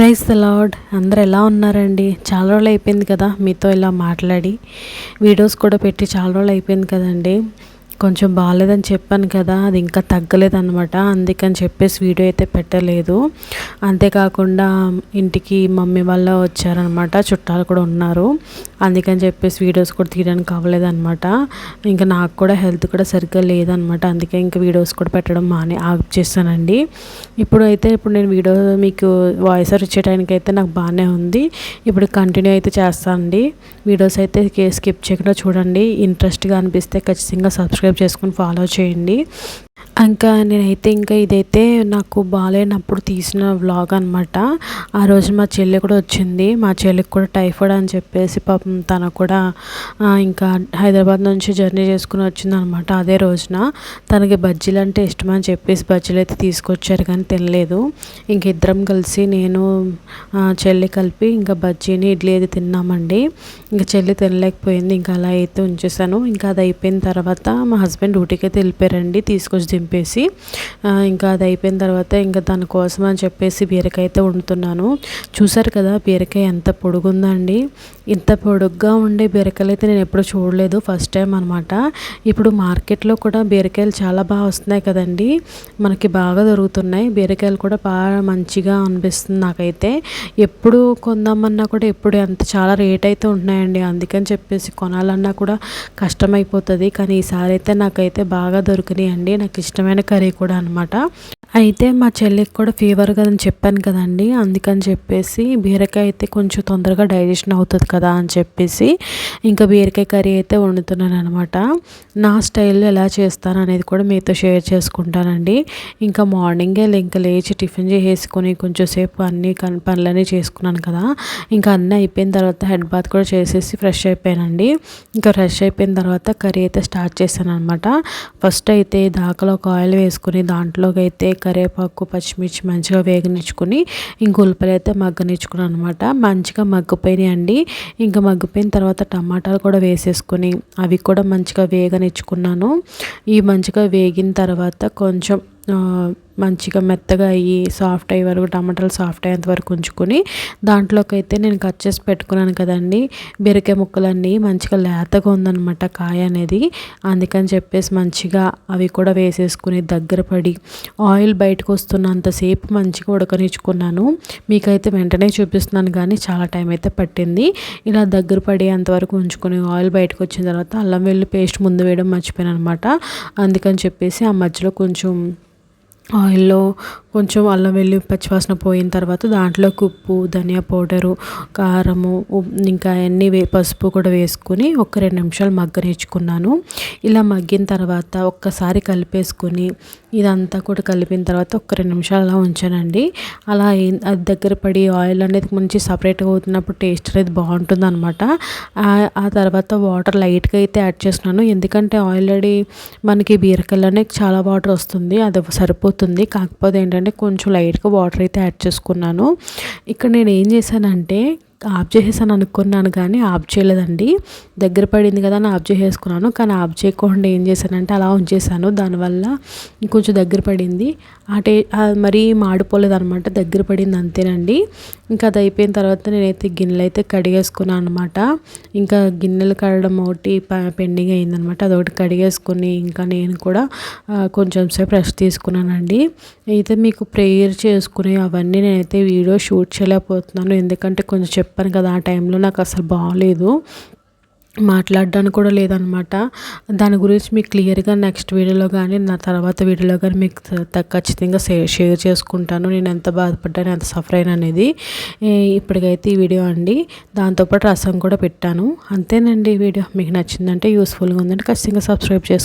Praise the lord అందరు ఎలా ఉన్నారండి? చాలా రోజులు అయిపోయింది కదా మీతో ఇలా మాట్లాడి. వీడియోస్ కూడా పెట్టి చాలా రోజులు అయిపోయింది కదండి. కొంచెం బాగాలేదని చెప్పాను కదా అది ఇంకా తగ్గలేదన్నమాట. అందుకని చెప్పేసి వీడియో అయితే పెట్టలేదు. అంతేకాకుండా ఇంటికి మమ్మీ వాళ్ళ వచ్చారనమాట చుట్టాలు కూడా ఉన్నారు. అందుకని చెప్పేసి వీడియోస్ కూడా తీయడానికి అవ్వలేదన్నమాట ఇంకా నాకు కూడా హెల్త్ కూడా సరిగ్గా లేదనమాట అందుకే ఇంకా వీడియోస్ కూడా పెట్టడం మానే ఆప్ చేస్తానండి ఇప్పుడు అయితే ఇప్పుడు నేను వీడియో మీకు వాయిస్ ఓవర్ ఇచ్చేటానికి అయితే నాకు బాగానే ఉంది. ఇప్పుడు కంటిన్యూ అయితే చేస్తానండి. వీడియోస్ అయితే స్కిప్ చేయకుండా చూడండి. ఇంట్రెస్ట్గా అనిపిస్తే ఖచ్చితంగా సబ్స్క్రైబ్ సబ్స్క్రైబ్ చేసుకుని ఫాలో చేయండి. ఇంకా నేనైతే ఇంకా ఇదైతే నాకు బాగాలేనప్పుడు తీసిన వ్లాగ్ అనమాట ఆ రోజు మా చెల్లి కూడా వచ్చింది. మా చెల్లికి కూడా టైఫాయిడ్ అని చెప్పేసి పాపం తన కూడా ఇంకా హైదరాబాద్ నుంచి జర్నీ చేసుకుని వచ్చింది అనమాట అదే రోజున. తనకి బజ్జీలు అంటే ఇష్టం అని చెప్పేసి బజ్జీలు అయితే తీసుకొచ్చారు కానీ తినలేదు. ఇంక ఇద్దరం కలిసి నేను చెల్లి కలిపి ఇంకా బజ్జీని ఇడ్లీ అయితే తిన్నామండి. ఇంకా చెల్లి తినలేకపోయింది. ఇంకా అలా అయితే ఉంచేసాను ఇంకా అది అయిపోయిన తర్వాత మా హస్బెండ్ డ్యూటీకి అయితే వెళ్ళిపోయారండి. తీసుకొచ్చి దింపేసి ఇంకా అది అయిపోయిన తర్వాత ఇంకా దానికోసం అని చెప్పేసి బీరకాయ అయితే వండుతున్నాను. చూసారు కదా బీరకాయ ఎంత పొడుగుందండి. ఇంత పొడుగ్గా ఉండే బీరకాయలు అయితే నేను ఎప్పుడు చూడలేదు ఫస్ట్ టైం అనమాట ఇప్పుడు మార్కెట్లో కూడా బీరకాయలు చాలా బాగా వస్తున్నాయి కదండి. మనకి బాగా దొరుకుతున్నాయి. బీరకాయలు కూడా బాగా మంచిగా అనిపిస్తుంది నాకైతే. ఎప్పుడు కొందామన్నా కూడా ఎప్పుడు ఎంత చాలా రేట్ అయితే ఉంటున్నాయండి. అందుకని చెప్పేసి కొనాలన్నా కూడా కష్టమైపోతుంది. కానీ ఈసారి అయితే నాకైతే బాగా దొరికినాయండి. నాకు ఇష్టమైన కర్రీ కూడా అనమాట అయితే మా చెల్లికి కూడా ఫీవర్ కదని చెప్పాను కదండి. అందుకని చెప్పేసి బీరకాయ అయితే కొంచెం తొందరగా డైజెషన్ అవుతుంది కదా అని చెప్పేసి ఇంకా బీరకాయ కర్రీ అయితే వండుతున్నాను అనమాట నా స్టైల్లో ఎలా చేస్తాను అనేది కూడా మీతో షేర్ చేసుకుంటానండి. ఇంకా మార్నింగే ఇంకా లేచి టిఫిన్ చేసేసుకొని కొంచెం సేపు అన్ని పనులన్నీ చేసుకున్నాను కదా. ఇంకా అన్నీ అయిపోయిన తర్వాత హెడ్ బాత్ కూడా చేసేసి ఫ్రెష్ అయిపోయానండి. ఇంకా ఫ్రెష్ అయిపోయిన తర్వాత కర్రీ అయితే స్టార్ట్ చేశాను అనమాట ఫస్ట్ అయితే దాకలో ఒక ఆయిల్ వేసుకుని దాంట్లోకి అయితే కరివేపాకు పచ్చిమిర్చి మంచిగా వేగనిచ్చుకుని ఇంక ఉల్లిపాయలు అయితే మగ్గనిచ్చుకున్నాను అనమాట మంచిగా మగ్గిపోయినాయి అండి ఇంకా మగ్గిపోయిన తర్వాత టమాటాలు కూడా వేసేసుకొని అవి కూడా మంచిగా వేగనిచ్చుకున్నాను. ఈ మంచిగా వేగిన తర్వాత కొంచెం మంచిగా మెత్తగా అయ్యి సాఫ్ట్ అయ్యే వరకు టమాటాలు సాఫ్ట్ అయ్యేంత వరకు ఉంచుకొని దాంట్లోకి అయితే నేను కట్ చేసి పెట్టుకున్నాను కదండి. బీరకాయ ముక్కలన్నీ మంచిగా లేతగా ఉందనమాట కాయ అనేది. అందుకని చెప్పేసి మంచిగా అవి కూడా వేసేసుకుని దగ్గర పడి ఆయిల్ బయటకు వస్తున్నంతసేపు మంచిగా ఉడకనిచ్చుకున్నాను. మీకైతే వెంటనే చూపిస్తున్నాను కానీ చాలా టైం అయితే పట్టింది. ఇలా దగ్గర పడి అంతవరకు ఉంచుకొని ఆయిల్ బయటకు వచ్చిన తర్వాత అల్లం వెల్లి పేస్ట్ ముందు వేయడం మర్చిపోయాను అనమాట అందుకని చెప్పేసి ఆ మధ్యలో కొంచెం ఆయిల్లో కొంచెం అల్లం వెల్లి పచ్చివాసన పోయిన తర్వాత దాంట్లో ఉప్పు ధనియా పౌడరు కారము ఇంకా అన్ని వే పసుపు కూడా వేసుకుని ఒక రెండు నిమిషాలు మగ్గనేర్చుకున్నాను ఇలా మగ్గిన తర్వాత ఒక్కసారి కలిపేసుకొని ఇదంతా కూడా కలిపిన తర్వాత ఒక రెండు నిమిషాలు అలా ఉంచానండి. అలా అది దగ్గర పడి ఆయిల్ అనేది మంచి సపరేట్గా అవుతున్నప్పుడు టేస్ట్ అనేది బాగుంటుంది అనమాట ఆ తర్వాత వాటర్ లైట్గా అయితే యాడ్ చేస్తున్నాను. ఎందుకంటే ఆల్రెడీ మనకి బీరకల్లోనే చాలా వాటర్ వస్తుంది. అది సరిపోతుంది. కాకపోతే ఏంటంటే ఏంటంటే కొంచెం లైట్గా వాటర్ అయితే యాడ్ చేసుకున్నాను. ఇక్కడ నేను ఏం చేశానంటే ఆఫ్ చేసేసాను అనుకున్నాను కానీ ఆఫ్ చేయలేదండి. దగ్గర పడింది కదా అని ఆఫ్ చేసేసుకున్నాను. కానీ ఆఫ్ చేయకుండా ఏం చేశానంటే అలా ఉంచేసాను దానివల్ల ఇంకొంచెం దగ్గర పడింది. అటే మరీ మాడిపోలేదు అనమాట దగ్గర పడింది అంతేనండి. ఇంకా అది అయిపోయిన తర్వాత నేనైతే గిన్నెలు అయితే కడిగేసుకున్నాను అనమాట ఇంకా గిన్నెలు కడగడం ఒకటి పెండింగ్ అయిందనమాట అదొకటి కడిగేసుకుని ఇంకా నేను కూడా కొంచెం సేపు రెస్ట్ తీసుకున్నానండి. అయితే మీకు ప్రేయర్ చేసుకుని అవన్నీ నేనైతే వీడియో షూట్ చేయలేకపోతున్నాను. ఎందుకంటే కొంచెం చెప్పాను కదా ఆ టైంలో నాకు అసలు బాగాలేదు మాట్లాడడానికి కూడా లేదనమాట. దాని గురించి మీకు క్లియర్గా నెక్స్ట్ వీడియోలో కానీ నా తర్వాత వీడియోలో కానీ మీకు ఖచ్చితంగా షేర్ చేసుకుంటాను. నేను ఎంత బాధపడ్డాను ఎంత సఫర్ అయినా అనేది. ఇప్పటికైతే ఈ వీడియో అండి. దాంతోపాటు రసం కూడా పెట్టాను. అంతేనండి ఈ వీడియో. మీకు నచ్చిందంటే యూస్ఫుల్గా ఉందంటే ఖచ్చితంగా సబ్స్క్రైబ్ చేసుకోండి